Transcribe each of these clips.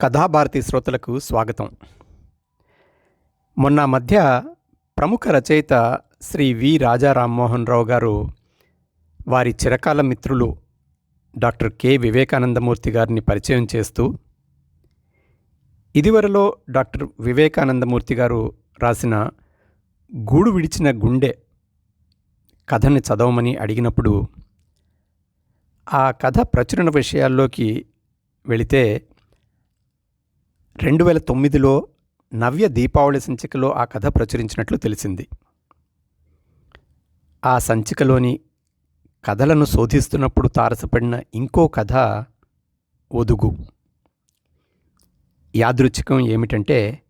కథాభారతి శ్రోతలకు స్వాగతం. మొన్న మధ్య ప్రముఖ రచయిత శ్రీ వి రాజా రామ్మోహన్ రావు గారు వారి చిరకాల మిత్రులు డాక్టర్ కె వివేకానందమూర్తి గారిని పరిచయం చేస్తూ ఇదివరలో డాక్టర్ వివేకానందమూర్తి గారు రాసిన గూడు విడిచిన గుండె కథని చదవమని అడిగినప్పుడు ఆ కథ ప్రచురణ విషయాల్లోకి వెళితే రెండు వేల తొమ్మిదిలో నవ్య దీపావళి సంచికలో ఆ కథ ప్రచురించినట్లు తెలిసింది. ఆ సంచికలోని కథలను శోధిస్తున్నప్పుడు తారసపడిన ఇంకో కథ ఒదుగు. యాదృచ్ఛికం ఏమిటంటే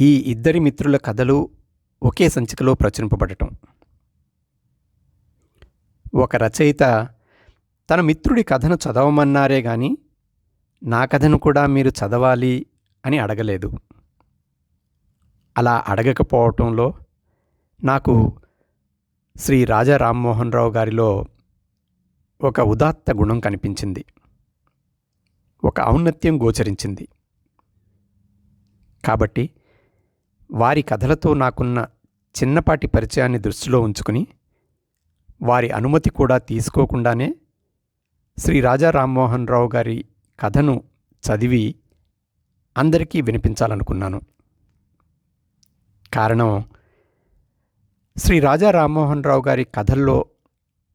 ఈ ఇద్దరి మిత్రుల కథలు ఒకే సంచికలో ప్రచురింపబడటం. ఒక రచయిత తన మిత్రుడి కథను చదవమన్నారే కానీ నా కథను కూడా మీరు చదవాలి అని అడగలేదు. అలా అడగకపోవటంలో నాకు శ్రీ రాజా రామ్మోహన్ రావు గారిలో ఒక ఉదాత్త గుణం కనిపించింది. ఒక ఔన్నత్యం గోచరించింది. కాబట్టి వారి కథలతో నాకున్న చిన్నపాటి పరిచయాన్ని దృష్టిలో ఉంచుకుని వారి అనుమతి కూడా తీసుకోకుండానే శ్రీ రాజా రామ్మోహన్ రావు గారి కథను చదివి అందరికీ వినిపించాలనుకున్నాను. కారణం శ్రీ రాజా రామ్మోహన్ రావు గారి కథల్లో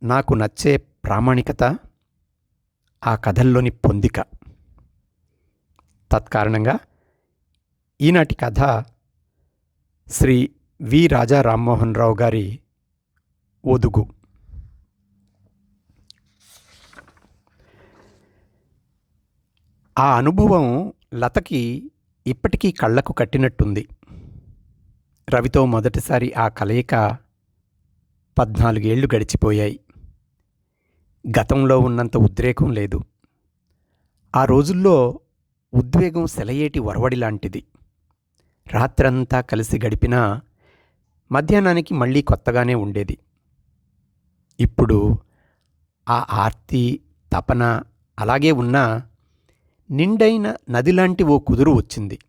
నాకు నచ్చే ప్రామాణికత ఆ కథల్లోని పొందిక. తత్కారణంగా ఈనాటి కథ శ్రీ వి రాజా రామ్మోహన్ రావు గారి ఒదుగు. ఆ అనుభవం లతకి ఇప్పటికీ కళ్ళకు కట్టినట్టుంది. రవితో మొదటిసారి ఆ కలయిక పద్నాలుగేళ్ళు గడిచిపోయాయి. గతంలో ఉన్నంత ఉద్రేకం లేదు. ఆ రోజుల్లో ఉద్వేగం సెలయేటి వరవడి లాంటిది. రాత్రంతా కలిసి గడిపినా మధ్యాహ్నానికి మళ్ళీ కొత్తగానే ఉండేది. ఇప్పుడు ఆ ఆర్తి తపన అలాగే ఉన్నా నిండైన నదిలాంటి ఓ కుదురు వచ్చింది.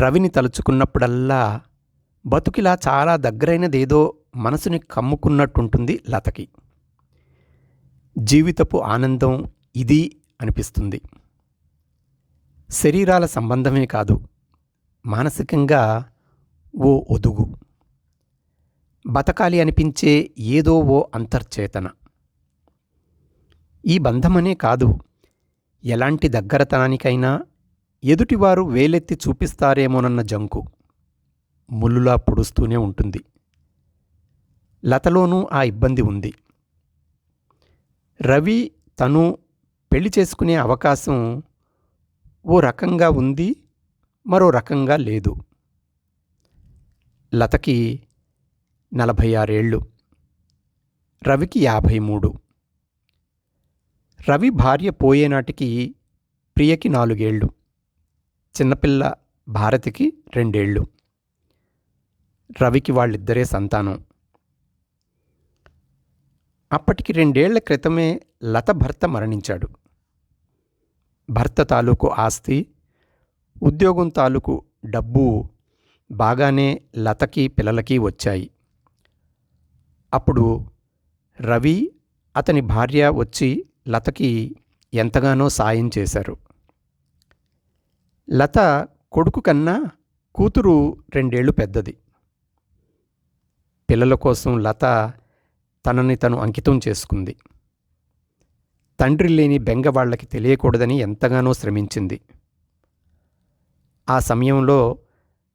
రవిని తలుచుకున్నప్పుడల్లా బతుకిలా చాలా దగ్గరైనదేదో మనసుని కమ్ముకున్నట్టుంటుంది లతకి. జీవితపు ఆనందం ఇది అనిపిస్తుంది. శరీరాల సంబంధమే కాదు మానసికంగా ఓ ఒదుగు. బతకాలి అనిపించే ఏదో ఓ అంతర్చేతన. ఈ బంధమనే కాదు ఎలాంటి దగ్గరతనానికైనా ఎదుటివారు వేలెత్తి చూపిస్తారేమోనన్న జంకు ముల్లులా పొడుస్తూనే ఉంటుంది. లతలోనూ ఆ ఇబ్బంది ఉంది. రవి తను పెళ్ళి చేసుకునే అవకాశం ఓ రకంగా ఉంది మరో రకంగా లేదు. లతకి నలభై ఆరేళ్ళు రవికి యాభై మూడు. రవి భార్య పోయేనాటికి ప్రియకి నాలుగేళ్ళు చిన్నపిల్ల భారతికి రెండేళ్ళు. రవికి వాళ్ళిద్దరే సంతానం. అప్పటికి రెండేళ్ళ క్రితమే లత భర్త మరణించాడు. భర్త తాలూకు ఆస్తి ఉద్యోగం తాలూకు డబ్బు బాగానే లతకి పిల్లలకి వచ్చాయి. అప్పుడు రవి అతని భార్య వచ్చి లతకి ఎంతగానో సాయం చేశారు. లత కొడుకు కన్నా కూతురు రెండేళ్ళు పెద్దది. పిల్లల కోసం లత తనని తను అంకితం చేసుకుంది. తండ్రి లేని బెంగ వాళ్ళకి తెలియకూడదని ఎంతగానో శ్రమించింది. ఆ సమయంలో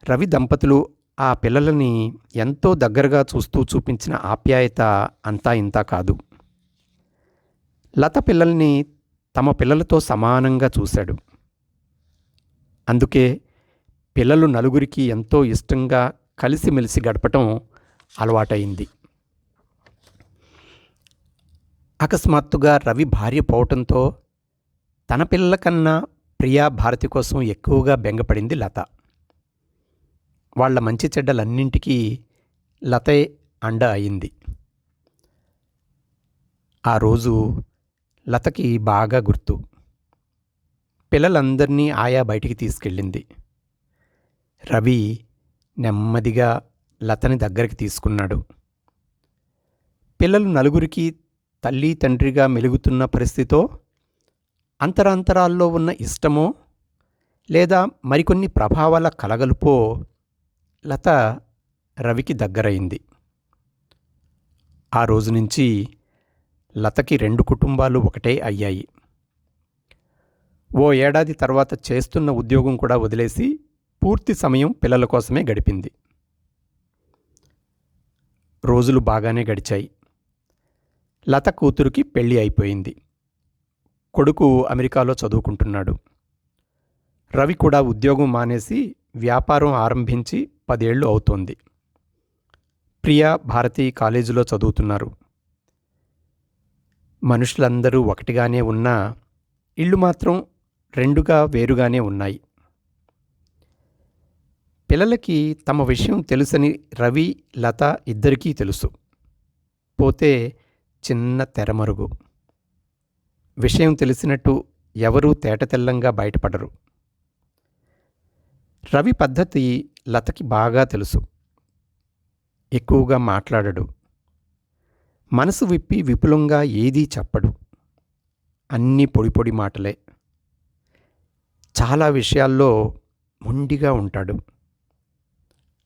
రవి దంపతులు ఆ పిల్లలని ఎంతో దగ్గరగా చూస్తూ చూపించిన ఆప్యాయత అంతా ఇంతా కాదు. లత పిల్లల్ని తమ పిల్లలతో సమానంగా చూశాడు. అందుకే పిల్లలు నలుగురికి ఎంతో ఇష్టంగా కలిసిమెలిసి గడపటం అలవాటైంది అకస్మాత్తుగా రవి భార్య పోవటంతో తన పిల్లల కన్నా ప్రియా భారతి కోసం ఎక్కువగా బెంగపడింది లత. వాళ్ళ మంచి చెడ్డలన్నింటికీ లతే అండ అయింది. ఆ రోజు లతకి బాగా గుర్తు. పిల్లలందరినీ ఆయా బయటికి తీసుకెళ్ళింది. రవి నెమ్మదిగా లతని దగ్గరికి తీసుకున్నాడు. పిల్లలు నలుగురికి తల్లి తండ్రిగా మెలుగుతున్న పరిస్థితితో అంతరాంతరాల్లో ఉన్న ఇష్టమో లేదా మరికొన్ని ప్రభావాల కలగలుపో లత రవికి దగ్గరైంది. ఆ రోజు నుంచి లతకి రెండు కుటుంబాలు ఒకటే అయ్యాయి. ఓ ఏడాది తర్వాత చేస్తున్న ఉద్యోగం కూడా వదిలేసి పూర్తి సమయం పిల్లల కోసమే గడిపింది. రోజులు బాగానే గడిచాయి. లత కూతురికి పెళ్ళి అయిపోయింది. కొడుకు అమెరికాలో చదువుకుంటున్నాడు. రవి కూడా ఉద్యోగం మానేసి వ్యాపారం ఆరంభించి పదేళ్ళు అవుతోంది. ప్రియా భారతి కాలేజీలో చదువుతున్నారు. మనుషులందరూ ఒకటిగానే ఉన్నా ఇళ్ళు మాత్రం రెండుగా వేరుగానే ఉన్నాయి. పిల్లలకి తమ విషయం తెలుసని రవి లత ఇద్దరికీ తెలుసు. పోతే చిన్న తెరమరుగు. విషయం తెలిసినట్టు ఎవరూ తేటతెల్లంగా బయటపడరు. రవి పద్ధతి లతకి బాగా తెలుసు. ఎక్కువగా మాట్లాడడు. మనసు విప్పి విపులంగా ఏదీ చెప్పడు. అన్ని పొడి పొడి మాటలే. చాలా విషయాల్లో మొండిగా ఉంటాడు.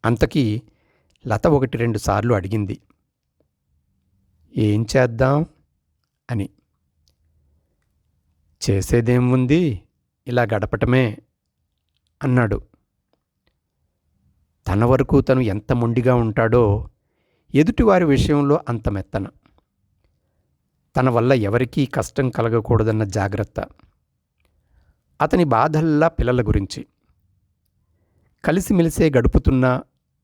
అంతకీ లత ఒకటి రెండు సార్లు అడిగింది. ఏం చేద్దాం? అని. చేసేదేముంది ఇలా గడపటమే అన్నాడు. తన వరకు తను ఎంత మొండిగా ఉంటాడో ఎదుటివారి విషయంలో అంత మెత్తన తన వల్ల ఎవరికీ కష్టం కలగకూడదన్న జాగ్రత్త. అతని బాధల్లా పిల్లల గురించి. కలిసిమెలిసే గడుపుతున్న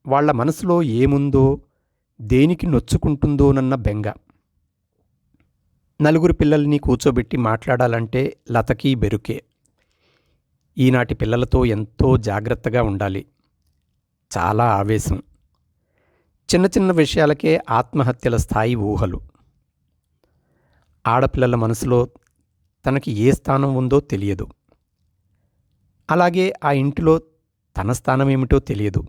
వాళ్ళ మనసులో ఏముందో దేనికి నొచ్చుకుంటుందోనన్న బెంగ. నలుగురు పిల్లల్ని కూర్చోబెట్టి మాట్లాడాలంటే లతకి బెరుకే. ఈనాటి పిల్లలతో ఎంతో జాగ్రత్తగా ఉండాలి. చాలా ఆవేశం. చిన్న చిన్న విషయాలకే ఆత్మహత్యల స్థాయి ఊహలు. ఆడపిల్లల మనసులో తనకి ఏ స్థానం ఉందో తెలియదు. అలాగే ఆ ఇంటిలో తన స్థానం ఏమిటో తెలియదు.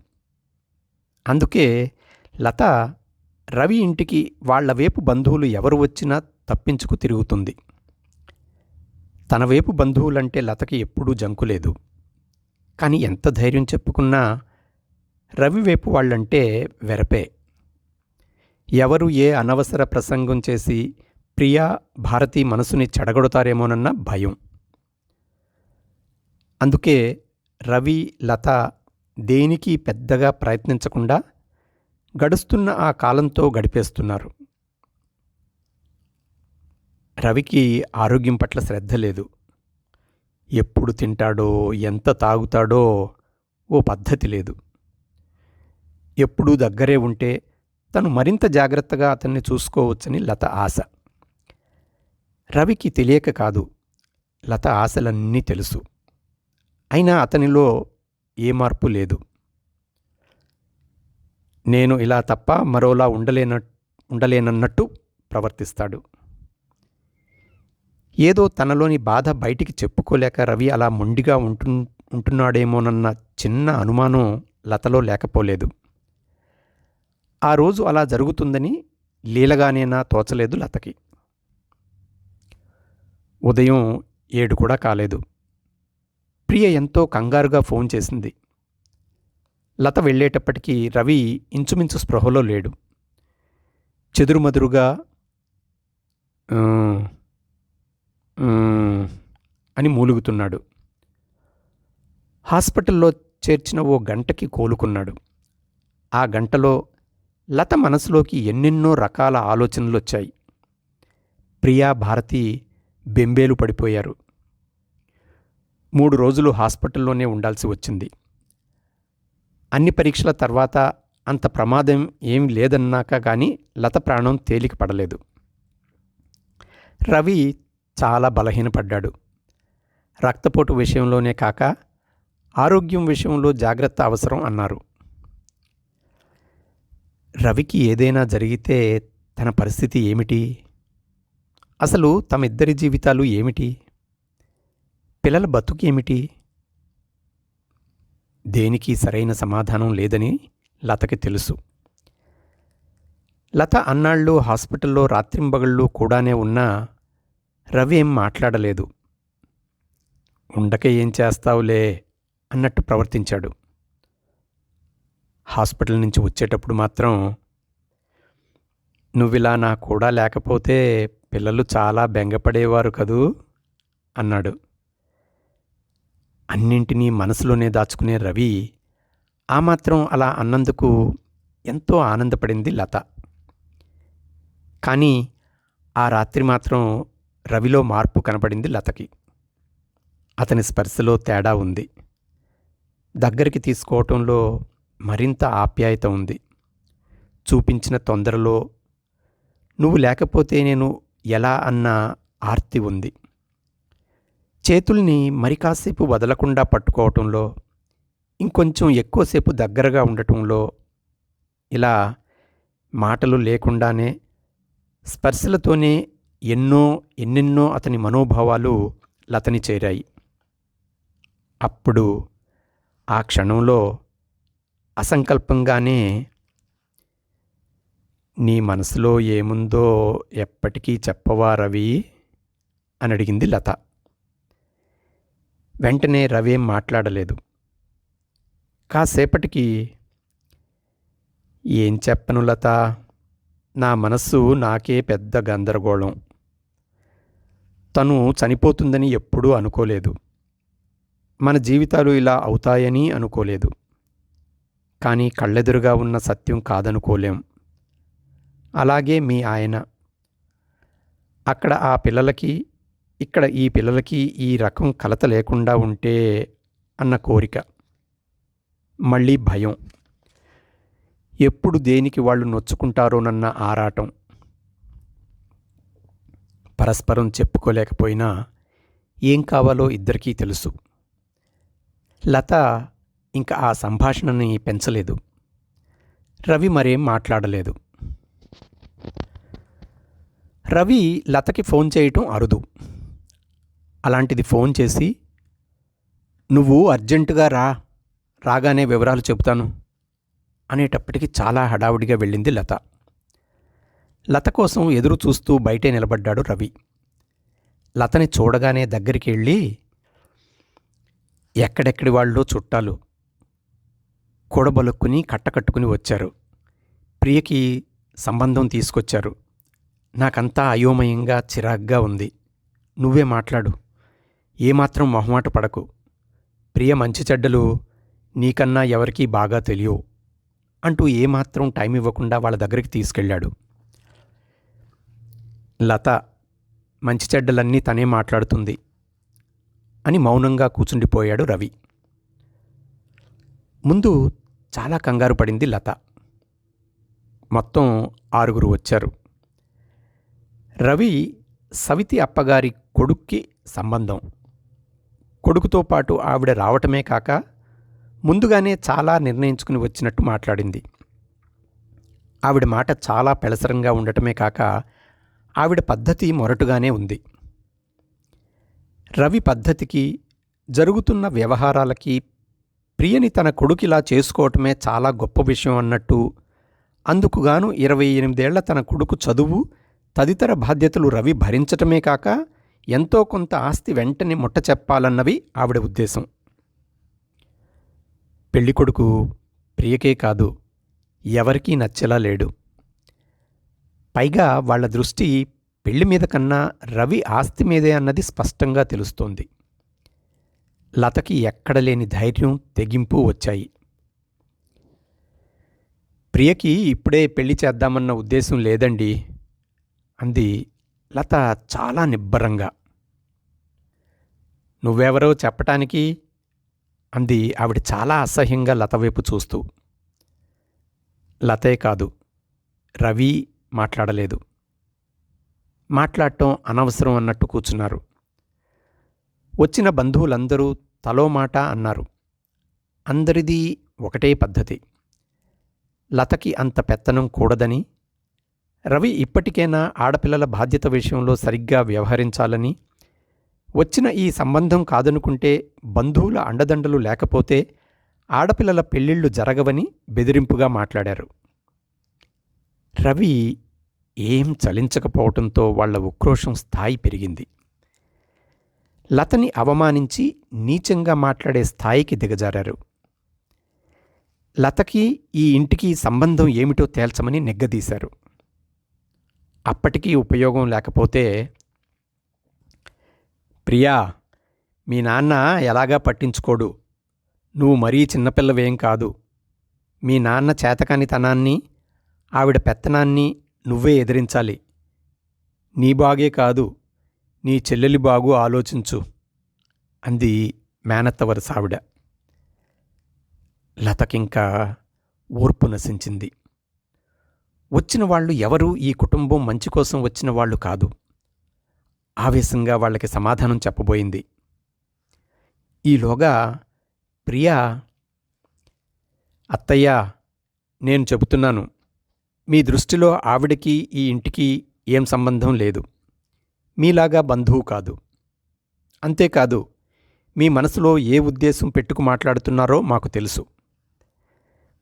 అందుకే లత రవి ఇంటికి వాళ్ళ వైపు బంధువులు ఎవరు వచ్చినా తప్పించుకు తిరుగుతుంది. తన వైపు బంధువులంటే లతకి ఎప్పుడూ జంకులేదు కానీ ఎంత ధైర్యం చెప్పుకున్నా రవి వైపు వాళ్ళంటే వెరపే. ఎవరు ఏ అనవసర ప్రసంగం చేసి ప్రియా భారతి మనసుని చెడగొడతారేమోనన్న భయం. అందుకే రవి లత దేనికి పెద్దగా ప్రయత్నించకుండా గడుస్తున్న ఆ కాలంతో గడిపేస్తున్నారు. రవికి ఆరోగ్యం పట్ల శ్రద్ధ లేదు. ఎప్పుడు తింటాడో ఎంత తాగుతాడో ఓ పద్ధతి లేదు. ఎప్పుడూ దగ్గరే ఉంటే తను మరింత జాగ్రత్తగా అతన్ని చూసుకోవచ్చని లత ఆశ. రవికి తెలియక కాదు లత ఆశలన్నీ తెలుసు. అయినా అతనిలో ఏ మార్పు లేదు. నేను ఇలా తప్ప మరోలా ఉండలేన ఉండలేనన్నట్టు ప్రవర్తిస్తాడు. ఏదో తనలోని బాధ బయటికి చెప్పుకోలేక రవి అలా మొండిగా ఉంటు ఉంటున్నాడేమోనన్న చిన్న అనుమానం లతలో లేకపోలేదు. ఆ రోజు అలా జరుగుతుందని లీలగానేనా తోచలేదు లతకి. ఉదయం ఏడు కూడా కాలేదు. ప్రియ ఎంతో కంగారుగా ఫోన్ చేసింది. లత వెళ్ళేటప్పటికీ రవి ఇంచుమించు స్పృహలో లేడు. చెదురుమదురుగా అని మూలుగుతున్నాడు. హాస్పిటల్లో చేర్చిన ఓ గంటకి కోలుకున్నాడు. ఆ గంటలో లత మనసులోకి ఎన్నెన్నో రకాల ఆలోచనలు వచ్చాయి ప్రియా భారతి బెంబేలు పడిపోయారు. మూడు రోజులు హాస్పిటల్లోనే ఉండాల్సి వచ్చింది. అన్ని పరీక్షల తర్వాత అంత ప్రమాదం ఏం లేదన్నాక కానీ లత ప్రాణం తేలిక పడలేదు. రవి చాలా బలహీనపడ్డాడు. రక్తపోటు విషయంలోనే కాక ఆరోగ్యం విషయంలో జాగ్రత్త అవసరం అన్నారు. రవికి ఏదైనా జరిగితే తన పరిస్థితి ఏమిటి? అసలు తమిద్దరి జీవితాలు ఏమిటి? పిల్లల బతుకు ఏమిటి దేనికి సరైన సమాధానం లేదని లతకి తెలుసు. లత అన్నాళ్ళు హాస్పిటల్లో రాత్రింబగళ్ళు కూడానే ఉన్నా రవి ఏం మాట్లాడలేదు. ఉండక ఏం చేస్తావులే అన్నట్టు ప్రవర్తించాడు. హాస్పిటల్ నుంచి వచ్చేటప్పుడు మాత్రం నువ్వు ఇలా నా కూడా లేకపోతే పిల్లలు చాలా బెంగపడేవారు కదూ? అన్నాడు. అన్నింటినీ మనసులోనే దాచుకునే రవి ఆ మాత్రం అలా అన్నందుకు ఎంతో ఆనందపడింది లత. కానీ ఆ రాత్రి మాత్రం రవిలో మార్పు కనపడింది లతకి. అతని స్పర్శలో తేడా ఉంది. దగ్గరికి తీసుకోవటంలో మరింత ఆప్యాయత ఉంది. చూపించిన తొందరలో నువ్వు లేకపోతే నేను ఎలా అన్న ఆర్తి ఉంది. చేతుల్ని మరి కాసేపు వదలకుండా పట్టుకోవటంలో ఇంకొంచెం ఎక్కువసేపు దగ్గరగా ఉండటంలో ఇలా మాటలు లేకుండానే స్పర్శలతోనే ఎన్నో ఎన్నెన్నో అతని మనోభావాలు లతని చేరాయి. అప్పుడు ఆ క్షణంలో అసంకల్పంగానే నీ మనసులో ఏముందో ఎప్పటికీ చెప్పవా రవి అని అడిగింది లత. వెంటనే రవేం మాట్లాడలేదు. కాసేపటికి ఏం చెప్పను లత? నా మనస్సు నాకే పెద్ద గందరగోళం. తను చనిపోతుందని ఎప్పుడూ అనుకోలేదు. మన జీవితాలు ఇలా అవుతాయని అనుకోలేదు. కానీ కళ్ళెదురుగా ఉన్న సత్యం కాదనుకోలేం. అలాగే మీ ఆయన. అక్కడ ఆ పిల్లలకి ఇక్కడ ఈ పిల్లలకి ఈ రకం కలత లేకుండా ఉంటే అన్న కోరిక. మళ్ళీ భయం. ఎప్పుడు దేనికి వాళ్ళు నొచ్చుకుంటారోనన్న ఆరాటం. పరస్పరం చెప్పుకోలేకపోయినా ఏం కావాలో ఇద్దరికీ తెలుసు. లత ఇంకా ఆ సంభాషణని పెంచలేదు. రవి మరేం మాట్లాడలేదు. రవి లతకి ఫోన్ చేయటం అరుదు. అలాంటిది ఫోన్ చేసి నువ్వు అర్జెంటుగా రా రాగానే వివరాలు చెబుతాను అనేటప్పటికి చాలా హడావుడిగా వెళ్ళింది లత. లత కోసం ఎదురు చూస్తూ బయటే నిలబడ్డాడు రవి. లతని చూడగానే దగ్గరికి వెళ్ళి ఎక్కడెక్కడి వాళ్ళు చుట్టాలు? కూడబలుక్కుని కట్టకట్టుకుని వచ్చారు. ప్రియకి సంబంధం తీసుకొచ్చారు. నాకంతా అయోమయంగా చిరాగ్గా ఉంది. నువ్వే మాట్లాడు. ఏమాత్రం మొహమాట పడకు. ప్రియ మంచి చెడ్డలు నీకన్నా ఎవరికీ బాగా తెలియవు అంటూ ఏమాత్రం టైం ఇవ్వకుండా వాళ్ళ దగ్గరికి తీసుకెళ్ళాడు. లత మంచి చెడ్డలన్నీ తనే మాట్లాడుతుంది అని మౌనంగా కూచుండిపోయాడు రవి. ముందు చాలా కంగారు పడింది లత. మొత్తం ఆరుగురు వచ్చారు. రవి సవితి అప్పగారి కొడుక్కి సంబంధం. కొడుకుతో పాటు ఆవిడ రావటమే కాక ముందుగానే చాలా నిర్ణయించుకుని వచ్చినట్టు మాట్లాడింది. ఆవిడ మాట చాలా పెళసరంగా ఉండటమే కాక ఆవిడ పద్ధతి మొరటుగానే ఉంది. రవి పద్ధతికి జరుగుతున్న వ్యవహారాలకి ప్రియని తన కొడుకిలా చేసుకోవటమే చాలా గొప్ప విషయం అన్నట్టు. అందుకుగాను ఇరవై ఎనిమిదేళ్ళ తన కొడుకు చదువు తదితర బాధ్యతలు రవి భరించటమే కాక ఎంతో కొంత ఆస్తి వెంటనే ముట్ట చెప్పాలన్నవి ఆవిడ ఉద్దేశం. పెళ్ళికొడుకు ప్రియకే కాదు ఎవరికీ నచ్చేలా లేడు. పైగా వాళ్ళ దృష్టి పెళ్ళి మీద కన్నా రవి ఆస్తి మీదే అన్నది స్పష్టంగా తెలుస్తోంది. లతకి ఎక్కడ లేని ధైర్యం తెగింపు వచ్చాయి. ప్రియకి ఇప్పుడే పెళ్ళి చేద్దామన్న ఉద్దేశం లేదండి అంది లత చాలా నిబ్బరంగా. నువ్వెవరో చెప్పటానికి? అంది ఆవిడ చాలా అసహ్యంగా లత వైపు చూస్తూ. లతే కాదు రవి మాట్లాడలేదు. మాట్లాడటం అనవసరం అన్నట్టు కూర్చున్నారు. వచ్చిన బంధువులందరూ తలో మాట అన్నారు. అందరిది ఒకటే పద్ధతి. లతకి అంత పెత్తనం కూడదని రవి ఇప్పటికైనా ఆడపిల్లల బాధ్యత విషయంలో సరిగ్గా వ్యవహరించాలని వచ్చిన ఈ సంబంధం కాదనుకుంటే బంధువుల అండదండలు లేకపోతే ఆడపిల్లల పెళ్ళిళ్ళు జరగవని బెదిరింపుగా మాట్లాడారు. రవి ఏం చలించకపోవటంతో వాళ్ళ ఉక్రోషం స్థాయి పెరిగింది. లతని అవమానించి నీచంగా మాట్లాడే స్థాయికి దిగజారారు. లతకి ఈ ఇంటికి సంబంధం ఏమిటో తేల్చమని నెగ్గదీశారు. అప్పటికీ ఉపయోగం లేకపోతే ప్రియా మీ నాన్న ఎలాగా పట్టించుకోడు? నువ్వు మరీ చిన్నపిల్లవేం కాదు. మీ నాన్న చేతకానితనాన్ని ఆవిడ పెత్తనాన్ని నువ్వే ఎదిరించాలి. నీ బాగే కాదు. నీ చెల్లెలి బాగు ఆలోచించు అంది మేనత్త సావిడ. లతకింకా ఓర్పు నశించింది. వచ్చిన వాళ్ళు ఎవరు? ఈ కుటుంబం మంచి కోసం వచ్చిన వాళ్ళు కాదు. ఆవేశంగా వాళ్ళకి సమాధానం చెప్పబోయింది. ఈలోగా ప్రియా అత్తయ్య నేను చెబుతున్నాను. మీ దృష్టిలో ఆవిడకి ఈ ఇంటికి ఏం సంబంధం లేదు. మీలాగా బంధువు కాదు. అంతేకాదు మీ మనసులో ఏ ఉద్దేశం పెట్టుకు మాట్లాడుతున్నారో మాకు తెలుసు.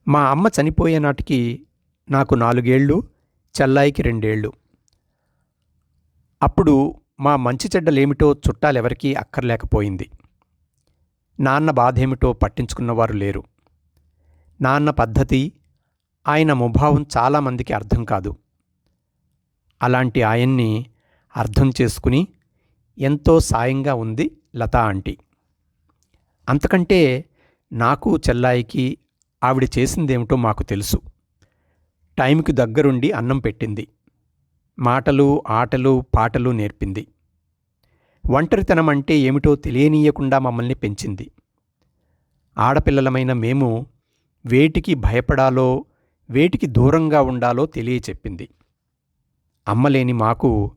మా అమ్మ చనిపోయే నాటికి నాకు నాలుగేళ్ళు చెల్లాయికి రెండేళ్ళు. అప్పుడు మా మంచి చెడ్డలేమిటో చుట్టాలెవరికీ అక్కర్లేకపోయింది. నాన్న బాధేమిటో పట్టించుకున్నవారు లేరు. నాన్న పద్ధతి ఆయన ముభావం చాలామందికి అర్థం కాదు. అలాంటి ఆయన్ని అర్థం చేసుకుని ఎంతో సాయంగా ఉంది లతా ఆంటీ. అంతకంటే నాకు చెల్లాయికి ఆవిడ చేసిందేమిటో మాకు తెలుసు. టైంకి దగ్గరుండి అన్నం పెట్టింది. మాటలు ఆటలు పాటలు నేర్పింది. ఒంటరితనం అంటే ఏమిటో తెలియనీయకుండా మమ్మల్ని పెంచింది. ఆడపిల్లలమైన మేము వేటికి భయపడాలో వేటికి దూరంగా ఉండాలో తెలియచెప్పింది. అమ్మలేని మాకు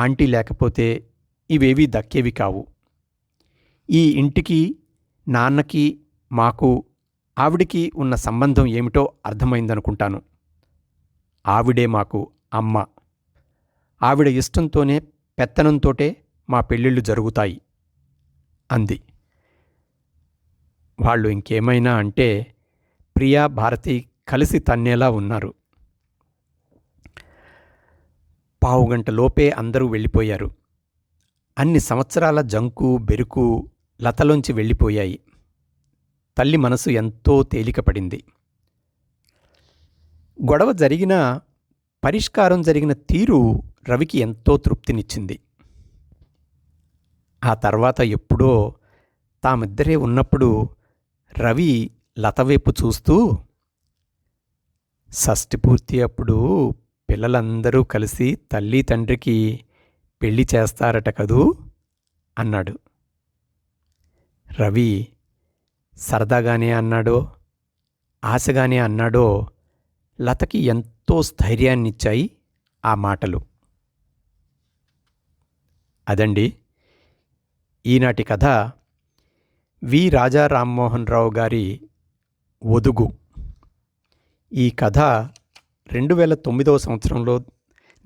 ఆంటీ లేకపోతే ఇవేవీ దక్కేవి కావు. ఈ ఇంటికి నాన్నకి మాకు ఆవిడికి ఉన్న సంబంధం ఏమిటో అర్థమైందనుకుంటాను. ఆవిడే మాకు అమ్మ. ఆవిడ ఇష్టంతోనే పెత్తనంతోటే మా పెళ్ళిళ్ళు జరుగుతాయి అంది. వాళ్ళు ఇంకేమైనా అంటే ప్రియా భారతి కలిసి తన్నేలా ఉన్నారు. పావుగంట లోపే అందరూ వెళ్ళిపోయారు. అన్ని సంవత్సరాల జంకు బెరుకు లతలోంచి వెళ్ళిపోయాయి. తల్లి మనసు ఎంతో తేలికపడింది. గొడవ జరిగిన పరిష్కారం జరిగిన తీరు రవికి ఎంతో తృప్తినిచ్చింది. ఆ తర్వాత ఎప్పుడో తామిద్దరే ఉన్నప్పుడు రవి లతవైపు చూస్తూ షష్టి పూర్తి అప్పుడు పిల్లలందరూ కలిసి తల్లి తండ్రికి పెళ్ళి చేస్తారట కదూ? అన్నాడు. రవి సరదాగానే అన్నాడో ఆశగానే అన్నాడో లతకి ఎంతో స్థైర్యాన్నిచ్చాయి ఆ మాటలు. అదండి ఈనాటి కథ వి రాజా రామ్మోహన్ రావు గారి ఒదుగు. ఈ కథ రెండు వేల తొమ్మిదవ సంవత్సరంలో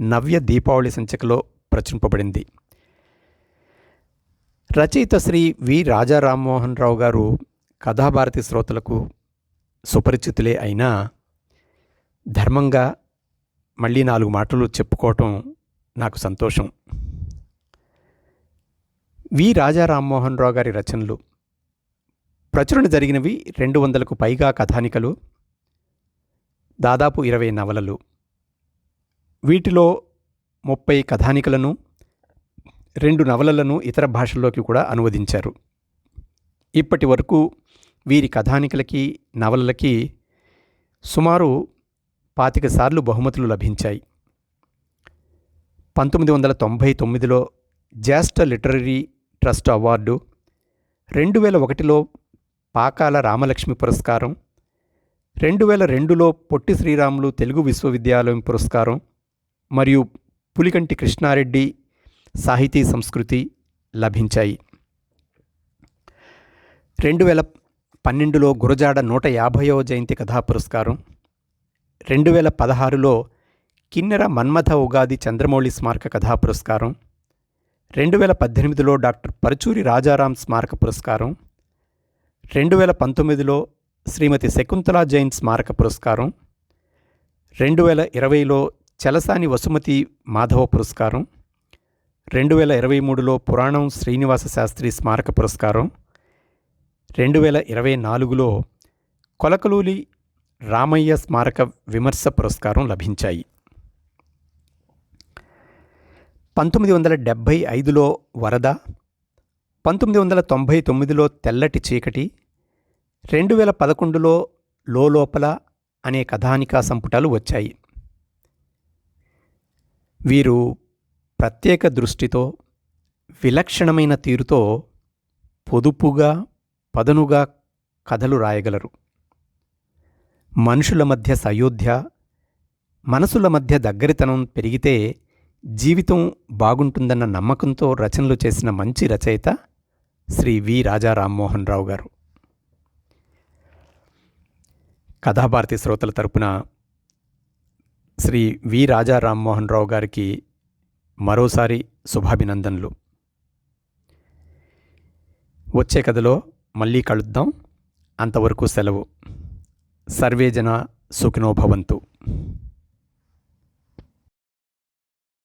నవ్య దీపావళి సంచికలో ప్రచురింపబడింది. రచయిత శ్రీ వి. రాజా రామ్మోహన్ రావు గారు కథాభారతి శ్రోతలకు సుపరిచితులే అయినా ధర్మంగా మళ్ళీ నాలుగు మాటలు చెప్పుకోవటం నాకు సంతోషం. వి. రాజా రామ్మోహన్ రావు గారి రచనలు ప్రచురణ జరిగినవి రెండు వందలకు పైగా కథానికలు. దాదాపు ఇరవై నవలలు. వీటిలో ముప్పై కథానికలను రెండు నవలలను ఇతర భాషల్లోకి కూడా అనువదించారు. ఇప్పటి వరకు వీరి కథానికలకి నవలలకి సుమారు పాతిక సార్లు బహుమతులు లభించాయి. పంతొమ్మిది వందల తొంభై తొమ్మిదిలో జాస్ట్ లిటరరీ ట్రస్ట్ అవార్డు రెండు వేల ఒకటిలో పాకాల రామలక్ష్మి పురస్కారం రెండు వేల రెండులో పొట్టి శ్రీరాములు తెలుగు విశ్వవిద్యాలయం పురస్కారం మరియు పులికంటి కృష్ణారెడ్డి సాహితీ సంస్కృతి లభించాయి. రెండు వేల పన్నెండులో గురజాడ నూట యాభైవ జయంతి కథా పురస్కారం రెండు వేల పదహారులో కిన్నెర మన్మథ ఉగాది చంద్రమౌళి స్మారక కథా పురస్కారం రెండు వేల పద్దెనిమిదిలో డాక్టర్ పరుచూరి రాజారాం స్మారక పురస్కారం రెండు వేల పంతొమ్మిదిలో శ్రీమతి శకుంతలా జైన్ స్మారక పురస్కారం రెండు వేల ఇరవైలో చలసాని వసుమతి మాధవ పురస్కారం రెండు వేల ఇరవై మూడులో పురాణం శ్రీనివాస శాస్త్రి స్మారక పురస్కారం రెండు వేల ఇరవై నాలుగులో కొలకలూలి రామయ్య స్మారక విమర్శ పురస్కారం లభించాయి. పంతొమ్మిది వందల డెబ్భై ఐదులో వరద పంతొమ్మిది వందల తొంభై తొమ్మిదిలో తెల్లటి చీకటి రెండు వేల పదకొండులో లోపల అనే కథానికా సంపుటాలు వచ్చాయి. వీరు ప్రత్యేక దృష్టితో విలక్షణమైన తీరుతో పొదుపుగా పదనుగా కథలు రాయగలరు. మనుషుల మధ్య సయోధ్య మనసుల మధ్య దగ్గరితనం పెరిగితే జీవితం బాగుంటుందన్న నమ్మకంతో రచనలు చేసిన మంచి రచయిత శ్రీ వి. రాజా రామ్మోహన్ రావు గారు. కథాభారతి శ్రోతల తరపున శ్రీ వి రాజా రామ్మోహన్ రావు గారికి మరోసారి శుభాభినందనలు. వచ్చే కథలో మళ్ళీ కలుద్దాం. అంతవరకు సెలవు. సర్వేజన సుఖినోభవంతు